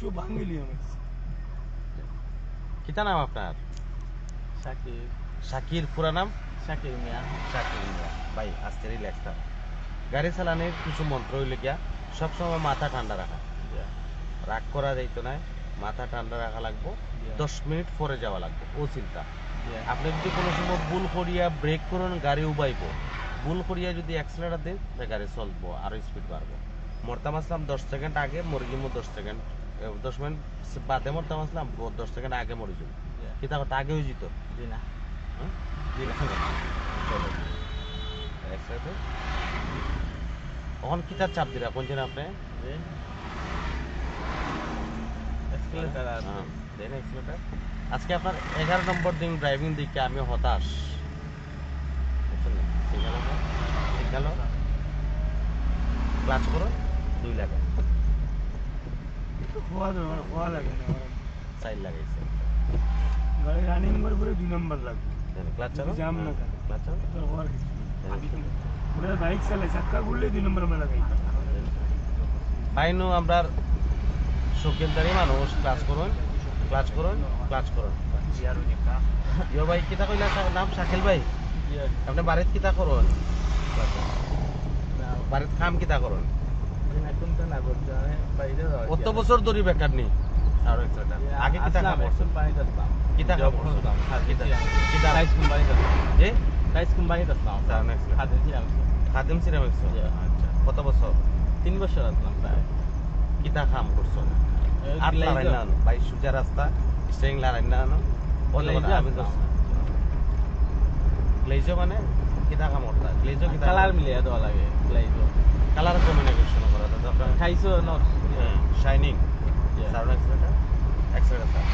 সব কিতা নাম আপনার? শাকির শাকির পুরা নাম? শাকির মিয়া। শাকির মিয়া। ভাই আস্তে রিল্যাক্স থাক গাড়ি চালানোর কিছু মন্ত্র হইলে গিয়া সবসময় মাথা ঠান্ডা রাখা। রাগ করা যাইতো না মাথা ঠান্ডা রাখা লাগবো দশ মিনিট পরে যাওয়া লাগবে ও চিন্তা। আপনি যদি কোনো সময় ভুল করিয়া ব্রেক করুন গাড়ি উবাইব। ভুল করিয়া যদি অ্যাক্সিলেটার দেন গাড়ি চলবো আরও স্পিড বাড়বো। মরতাম আসলাম দশ সেকেন্ড আগে মরে যাব দশ সেকেন্ড দশ মিনিট বাদে মরতাম আসলাম দশ সেকেন্ড আগে মরে যাব কিতা কথা আগে হয়ে যেত জি না হ্যাঁ? চলো একসাথে তখন কিতার চাপ দিলা কোনছেন আপনি? জি হ্যাঁ। আজকে আপনার এগারো নম্বর দিন ড্রাইভিং দিকে আমি হতাশ। না? সিগন্যাল করো দুই লাগে হওয়া দরকার হওয়া লাগে না সাইড লাগাইছে গাড়ি রানিং করে পরে দুই নম্বর লাগবে। ক্লাচ চালো জাম না ক্লাচ চালো তোর হওয়ার কিছু নেই। বাইক ঘুরলে দুই নম্বর মেলা গাই ফাইনু আমরা শৌখিনদারি মানুষ। ক্লাচ করুন ক্লাচ করুন ক্লাচ করুন। ইয়ো ভাই কিতা কইলা? নাম শাকিল ভাই? আপনি বাড়িত কিতা করুন? বাড়িত কাম কিতা করুন? কত বছর ধরে বেকার নি আর আগে কিতা আসলাম কিতা করছেন কিতা রাইস কোম্পানিতে আসলাম। রাইস কোম্পানিতে আসলাম। ছিলাম খাদিম Yeah. আচ্ছা কত বছর? তিন বছর আসলাম প্রায়। কিতা কাম করছেন এই আর লারাই না ভাই সুজা রাস্তা স্টেরিং লারাই না আমি আসলাম। মানে? কিতা কাম করতা গ্লেজো কিতা কালার মিলিয়ে দেওয়া লাগে গ্লাইজো কালার কমিউনিকেশন করা তো আপনার খাইছো not shining Yeah. Sound accelerator accelerator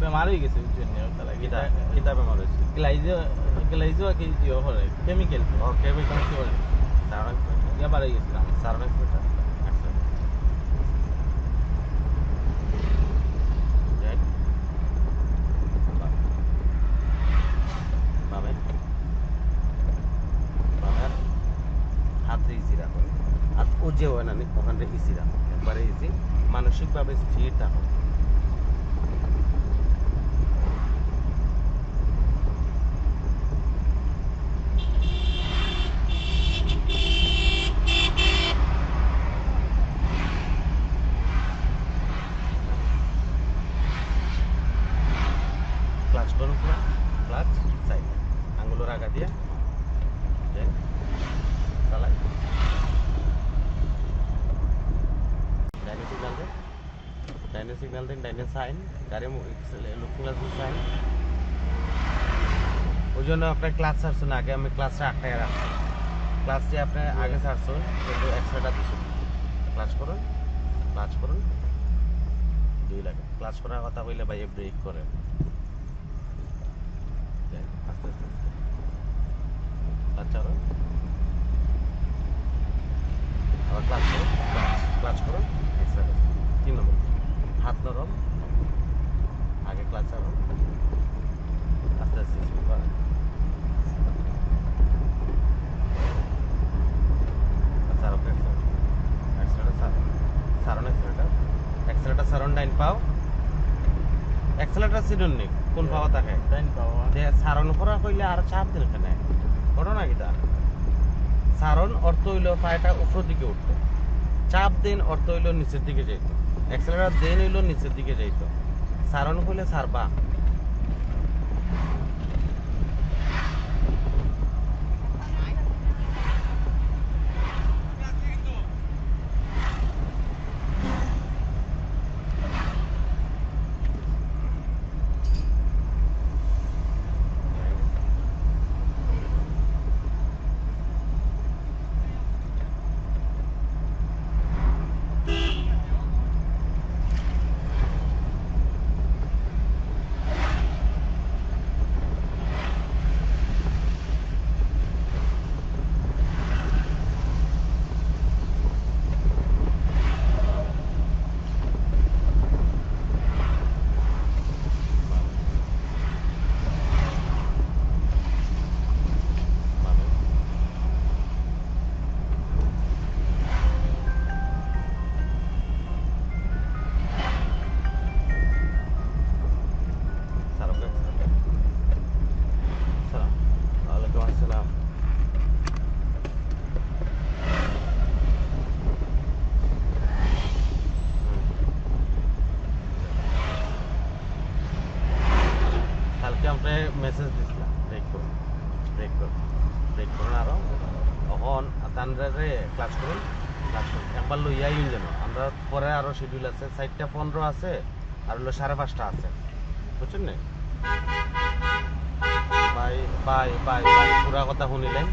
বেমার হয়ে গেছে বুঝছেন লাগে। কিতা কিতা বেমার হয়েছে গ্লাইজো গ্লাইজো কি দিও করে কেমিক্যাল ও কেমিক্যাল সাউন্ড এক্সেলেটার ইয়া বাড়াই গেছিলাম সাউন্ড এক্সেলেটার বামে বামের হাতে ইজি রাখো হয় না আমি ওখানটা ইজি রাখো একবারে ইজি মানসিকভাবে স্থির থাকো ক্লাচ করো পুরো ক্লাচ সাইড আঙ্গুলো রাখা দিয়ে দেন চালাই ডাইনে সিগনাল দেন ডাইনে Signal দেন ডাইনে Sign. গাড়ি লুকিং গ্লাস সাইন ওই জন্য আপনার ক্লাস ছাড়ছেন আগে আমি ক্লাসটা আটটায় রাখছি। ক্লাসটি আপনি আগে ছাড়ছেন কিন্তু এক্সট্রাটা দিচ্ছেন ক্লাস করুন ক্লাস করুন। দুই লাগে। ক্লাস করার কথা বললে ভাই ব্রেক করে দেন, আস্তে আস্তে আস্তে ক্লাচ চালো আবার ক্লাচ করো ক্লাচ করো এক্সট্রা তিন নম্বর হাত নরম আগে ক্লাচ চালো আস্তে আস্তে স্পিড বাড়ায় আচ্ছা আরও এক্সট্রাটা সারন অ্যাক্সেলেটার অ্যাক্সেলেটার সারন ডাইন পাও। অ্যাক্সেলেটার সিডন নি কোন পাওয়া থাকে ডাইন পাওয়া। যে সারন করা কইলে আর চাপ দিন এখানে ঘটনা কিটা সারন অর্থ হইল পায়টা উপর দিকে উঠতো। চাপ দিন অর্থ হইল নিচের দিকে যাইতো। অ্যাক্সেলেটার দেন হইল নিচের দিকে যাইতো। সারন হইলে সারবা। মেসেজ দিছিলাম ব্রেক করুন ব্রেক করুন ব্রেক করুন আরও তখন তানরে ক্লাস করুন ক্লাস করুন একবার লইয়া ইউন যেন আমরা পরে আরও শিডিউল আছে চারটা পনেরো আছে আর হলো সাড়ে পাঁচটা আছে। বুঝছেন নি বাই বাই বাই বাই পুরা কথা শুনিলেন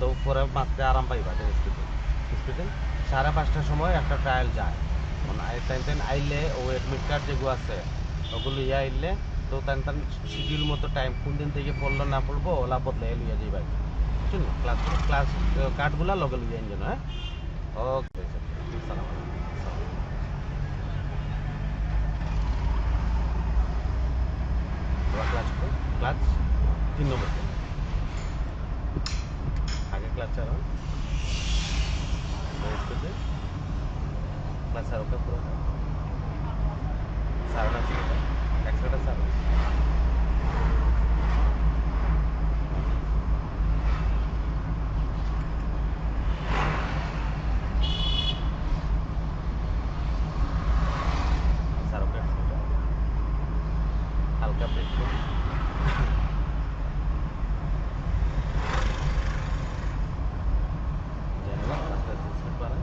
তো পরে মাঝতে আরাম পাইবা স্টুডেন্ট স্টুডেন্ট সাড়ে পাঁচটার সময় একটা ট্রায়াল যায়। টাইম টাইম আইলে ও এডমিট কার্ড যেগুলো আছে ওগুলো ইয়ে আইলে তো তান তান শিডিউল মতো টাইম কোন দিন থেকে পড়ল না পড়ব ওলা বদলে লইয়া যাইবা বুঝছেন ক্লাস ক্লাস কার্ডগুলা লগে লইয়া যেন হ্যাঁ? ওকে সালাম ক্লাস ক্লাস তিন নম্বর আগে ক্লাচ চালাও ক্লাচ আর ওকে পুরো সারণ আছে একশোটা সারণ সার ওকে হালকা ব্রেক করুন জানালা আস্তে আস্তে স্পিড বাড়ান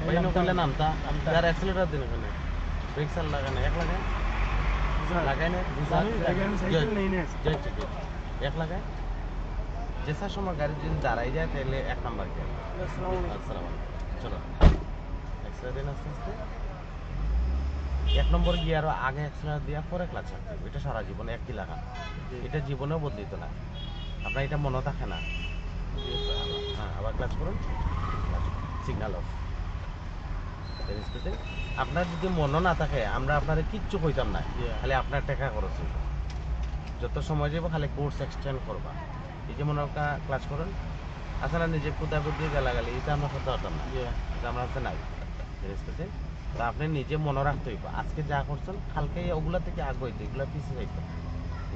এক লাগাই না? লাগাই যেসার সময় গাড়ি যদি দাঁড়াই যায় তাহলে এক নাম্বার গিয়ে আসসালামু চলো। এক্সট্রা দিন আস্তে আস্তে। এক নম্বর গিয়ারও আগে এক্সট্রা দিয়া পরে ক্লাচ হবে। এটা সারা জীবনে একই লাগা এটা জীবনেও বদলিত না। আপনার এটা মনে থাকে না। হ্যাঁ আবার ক্লাচ করুন। সিগন্যাল অফ আপনার যদি মনও না থাকে আমরা আপনার কিচ্ছু কইতাম না. খালি আপনার টাকা খরচ হইব। যত সময় যাব খালি কোর্স এক্সটেন্ড করবা। এই যে মনে ক্লাস করুন আসলে নিজে কুদা কুদি গালাগালি এটা আমরা করতে পারতাম না। এটা আমার কাছে নাই। তো আপনি নিজে মনে রাখতে হইব আজকে যা করছেন কালকে ওগুলা থেকে আগ হইতো এগুলা পিছিয়ে যাইতো।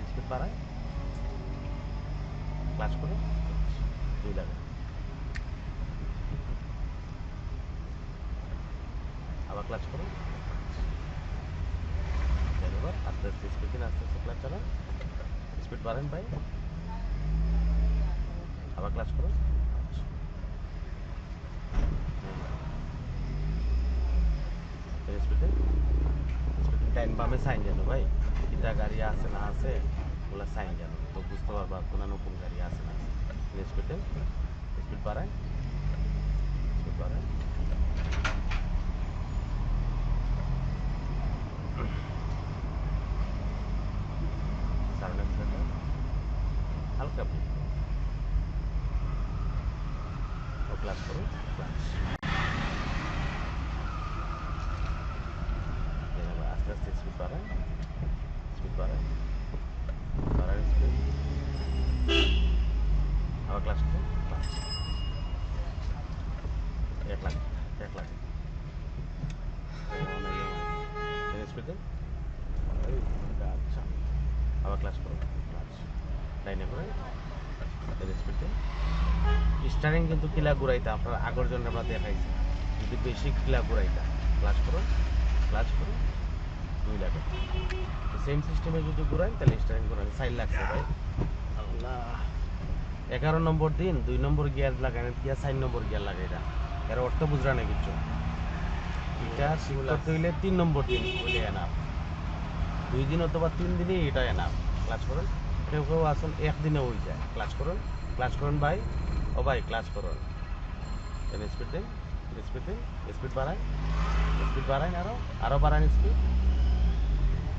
স্পিড বাড়ায় ক্লাস করে। দুই লাগে আবার ক্লাস করো এবার আস্তে আস্তে স্পিড দিন আস্তে আস্তে ক্লাস চালান স্পিড বাড়েন ভাই আবার ক্লাস করো স্পিড টাইম বামে সাইন জানো ভাই এটা গাড়ি আছে না আছে ওগুলো সাইন জানো তো বুঝতে পারবা কোন নতুন গাড়ি আছে না স্পিড স্পিড বাড়ায় স্পিড বাড়ায় সামনে ফেলে হালকা ব্রেক ও ক্লাস করো ক্লাস এবার আস্তে স্পিড বাড়ায় স্পিড বাড়ায় আবার ক্লাস ক্লাস এক লাখ এক লাখ স্পিড দেন আচ্ছা আবার ক্লাস করো ক্লাস করে স্পিড দেন স্টারিং কিন্তু কিলা ঘুরাইতা, আপনার আগের জন্য আমরা দেখাইছি। যদি বেশি কিলা ঘুরাইতা ক্লাস করো ক্লাস করো দুই লাগে তো সেম সিস্টেমে যদি ঘুরাই, তাহলে স্টারিং ঘুরাই সাইড লাগছে ভাই আল্লাহ। এগারো নম্বর দিন, দুই নম্বর গিয়ার লাগাই গিয়া চার নম্বর গিয়ার লাগাইটা এর অর্থ বুঝরা না কিছু এটা ঠিক করতে হইলে তিন নম্বর দিন হইলে এনাফ দুই দিন অথবা তিন দিনে এটা এনাফ ক্লাস করুন। কেউ কেউ আসুন একদিনে হয়ে যায়। ক্লাস করুন। ক্লাস করুন ভাই। ও ভাই ক্লাস করুন। স্পিড দিন স্পিড দিন স্পিড বাড়ায় স্পিড বাড়ায় আরও আরও বাড়ান স্পিড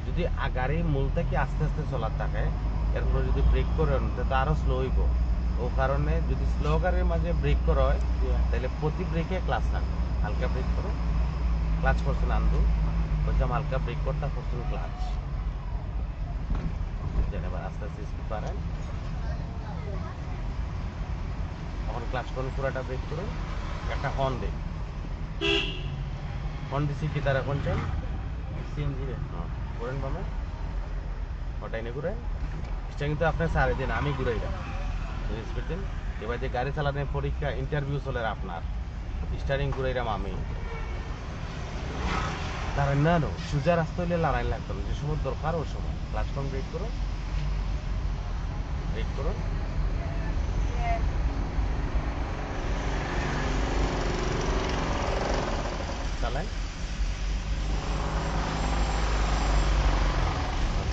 যদি গাড়ি মূল থেকে আস্তে আস্তে চলার থাকে এরপরে যদি ব্রেক করেন তো আরও স্লো হইব। ও কারণে যদি স্লো গাড়ির মাঝে ব্রেক করা হয় তাহলে প্রতি ব্রেকে ক্লাস থাকবে হালকা ব্রেক করো ক্লাচ করছেন আন্দু বলছিলাম হালকা ব্রেক করতে করছেন ক্লাচ যেন এবার আস্তে আস্তে স্পিড বাড়ান এখন ক্লাচ করুন পুরাটা ব্রেক করুন। একটা হর্ন দে হর্ন দিছি কি তারা কোন চাই? সিএনজি রে। করেন বামে ওটা এনে ঘুরে এটা কিন্তু আপনি সারে দিন, আমি ঘুরাই না স্পিড দিন এবার যে গাড়ি চালানোর পরীক্ষা ইন্টারভিউ চলে আপনার। স্টারিং ঘুরাইরাম আমি। দাঁড়ান না, নো, সোজা রাস্তা হইলে লড়াই লাগতো না। যে সময় দরকার, ওই সময়। ক্লাচ কম ব্রেক করো ব্রেক করো চালাই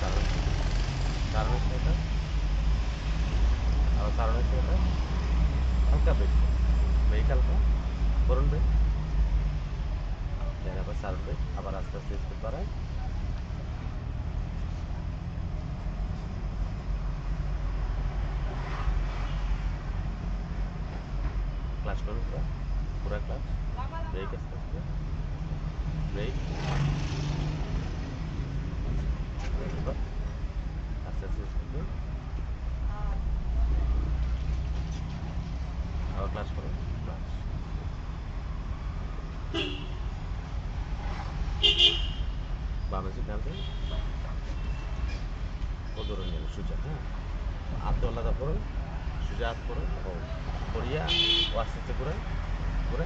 কারণ কারণ হচ্ছে এটা আর কারণ হচ্ছে এটা হালকা ব্রেক ব্রেক হালকা করুন ব্রেক দেন আবার সার ব্রেক আবার আস্তে আস্তে স্পিড বাড়ায় ক্লাচ করুন পুরা পুরা ক্লাচ ব্রেক আস্তে আস্তে ব্রেক আস্তে আস্তে স্পিড দিন আবার ক্লাচ করুন ক্লাচ বামে সিগন্যাল দিন ও ধরে নিন সুজা হ্যাঁ? হাত আলাদা করুন সোজা হাত করুন ও করিয়া ও আস্তে আস্তে ঘুরে ঘুরে